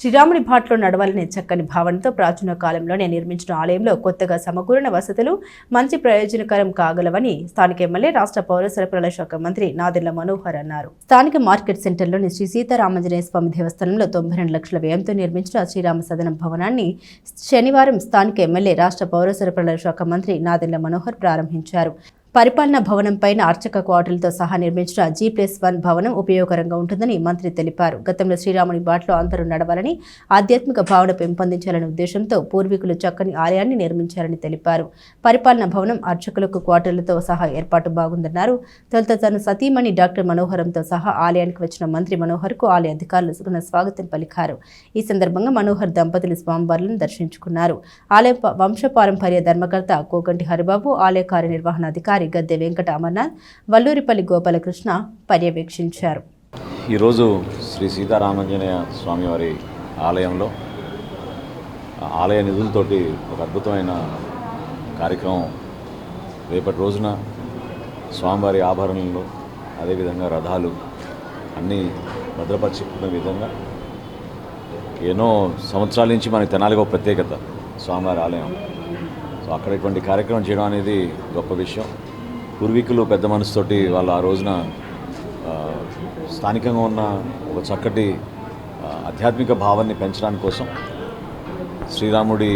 శ్రీరాముని భాట్లో నడవాలనే చక్కని భావనతో ప్రాచీన కాలంలోనే నిర్మించిన ఆలయంలో కొత్తగా సమకూరిన వసతులు మంచి ప్రయోజనకరం కాగలవని స్థానిక ఎమ్మెల్యే రాష్ట్ర పౌర సరఫరాల శాఖ మంత్రి నాదెళ్ళ మనోహర్ అన్నారు. స్థానిక మార్కెట్ సెంటర్లోని శ్రీ సీతారామంజనేయ స్వామి దేవస్థానంలో తొంభై రెండు లక్షల వ్యయంతో నిర్మించిన శ్రీరామ సదనం భవనాన్ని శనివారం స్థానిక ఎమ్మెల్యే రాష్ట్ర పౌర సరఫరాల శాఖ మంత్రి నాదెళ్ళ మనోహర్ ప్రారంభించారు. పరిపాలనా భవనం పైన అర్చక క్వార్టర్లతో సహా నిర్మించిన జీ ప్లస్ వన్ భవనం ఉపయోగకరంగా ఉంటుందని మంత్రి తెలిపారు. గతంలో శ్రీరాముని బాటలో అందరూ నడవాలని ఆధ్యాత్మిక భావన పెంపొందించాలనే ఉద్దేశంతో పూర్వీకులు చక్కని ఆలయాన్ని నిర్మించారని తెలిపారు. పరిపాలనా భవనం అర్చకులకు క్వార్టర్లతో సహా ఏర్పాటు బాగుందన్నారు. తొలుత తన సతీమణి డాక్టర్ మనోహరంతో సహా ఆలయానికి వచ్చిన మంత్రి మనోహర్కు ఆలయ అధికారులు సుగుణ స్వాగతం పలికారు. ఈ సందర్భంగా మనోహర్ దంపతులు స్వామివార్లను దర్శించుకున్నారు. ఆలయ వంశపారంపర్య ధర్మకర్త కోకంటి హరిబాబు ఆలయ కార్యనిర్వహణాధికారి గద్దె వెంకట అమర్నాథ్ వల్లూరిపల్లి గోపాలకృష్ణ పర్యవేక్షించారు. ఈరోజు శ్రీ సీతారామాంజనేయ స్వామివారి ఆలయంలో ఆలయ నిధులతోటి ఒక అద్భుతమైన కార్యక్రమం రేపటి రోజున స్వామివారి ఆభరణలు అదేవిధంగా రథాలు అన్నీ భద్రపరుచుకునే విధంగా ఎన్నో సంవత్సరాల నుంచి మనకి తెనాలిగా ఒక ప్రత్యేకత స్వామివారి ఆలయం. సో అక్కడ ఇటువంటి కార్యక్రమం చేయడం అనేది గొప్ప విషయం. పూర్వీకులు పెద్ద మనసుతోటి వాళ్ళు ఆ రోజున స్థానికంగా ఉన్న ఒక చక్కటి ఆధ్యాత్మిక భావాన్ని పెంచడానికి కోసం శ్రీరాముడి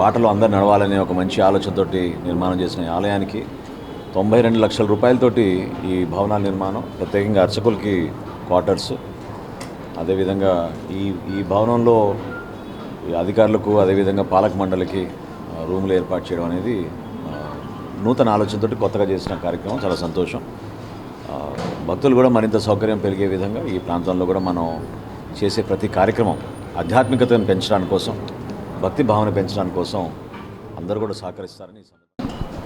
బాటలో అందరు నడవాలనే ఒక మంచి ఆలోచనతోటి నిర్మాణం చేసిన ఆలయానికి తొంభై రెండు లక్షల రూపాయలతోటి ఈ భవనాల నిర్మాణం ప్రత్యేకంగా అర్చకులకి క్వార్టర్స్. అదేవిధంగా ఈ ఈ భవనంలో ఈ అధికారులకు అదేవిధంగా పాలక మండలికి రూములు ఏర్పాటు చేయడం అనేది నూతన ఆలోచనతోటి కొత్తగా చేసిన కార్యక్రమం. చాలా సంతోషం. భక్తులు కూడా మరింత సౌకర్యం పెరిగే విధంగా ఈ ప్రాంతంలో కూడా మనం చేసే ప్రతి కార్యక్రమం ఆధ్యాత్మికతను పెంచడానికి కోసం భక్తి భావన పెంచడానికి కోసం అందరూ కూడా సహకరిస్తారని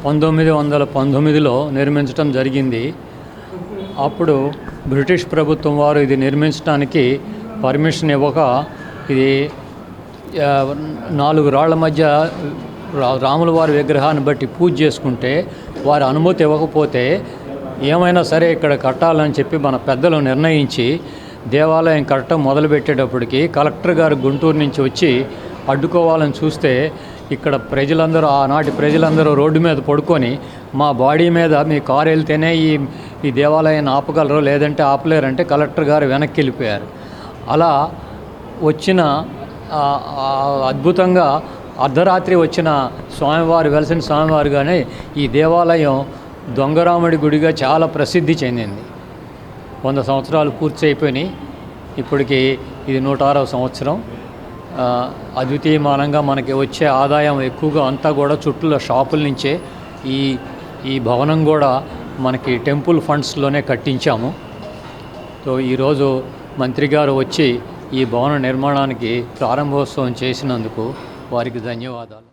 పంతొమ్మిది వందల పంతొమ్మిదిలో నిర్మించడం జరిగింది. అప్పుడు బ్రిటిష్ ప్రభుత్వం వారు ఇది నిర్మించడానికి పర్మిషన్ ఇవ్వక ఇది నాలుగు రాళ్ళ మధ్య రాముల వారి విగ్రహాన్ని బట్టి పూజ చేసుకుంటే వారి అనుమతి ఇవ్వకపోతే ఏమైనా సరే ఇక్కడ కట్టాలని చెప్పి మన పెద్దలు నిర్ణయించి దేవాలయం కట్టడం మొదలుపెట్టేటప్పటికి కలెక్టర్ గారు గుంటూరు నుంచి వచ్చి అడ్డుకోవాలని చూస్తే ఇక్కడ ప్రజలందరూ ఆనాటి ప్రజలందరూ రోడ్డు మీద పడుకొని మా బాడీ మీద మీ కారు వెళ్తేనే ఈ ఈ దేవాలయాన్ని ఆపగలరు లేదంటే ఆపలేరంటే కలెక్టర్ గారు వెనక్కి వెళ్ళిపోయారు. అలా వచ్చిన అద్భుతంగా అర్ధరాత్రి వచ్చిన స్వామివారు వెలసిన స్వామివారుగానే ఈ దేవాలయం దొంగరాముడి గుడిగా చాలా ప్రసిద్ధి చెందింది. వంద సంవత్సరాలు పూర్తి అయిపోయినాయి ఇప్పటికి ఇది నూట ఆరవ సంవత్సరం అద్వితీయమానంగా మనకి వచ్చే ఆదాయం ఎక్కువగా అంతా కూడా చుట్టూ షాపుల నుంచే ఈ ఈ భవనం కూడా మనకి టెంపుల్ ఫండ్స్లోనే కట్టించాము. సో ఈరోజు మంత్రి గారు వచ్చి ఈ భవన నిర్మాణానికి ప్రారంభోత్సవం చేసినందుకు వారికి ధన్యవాదాలు.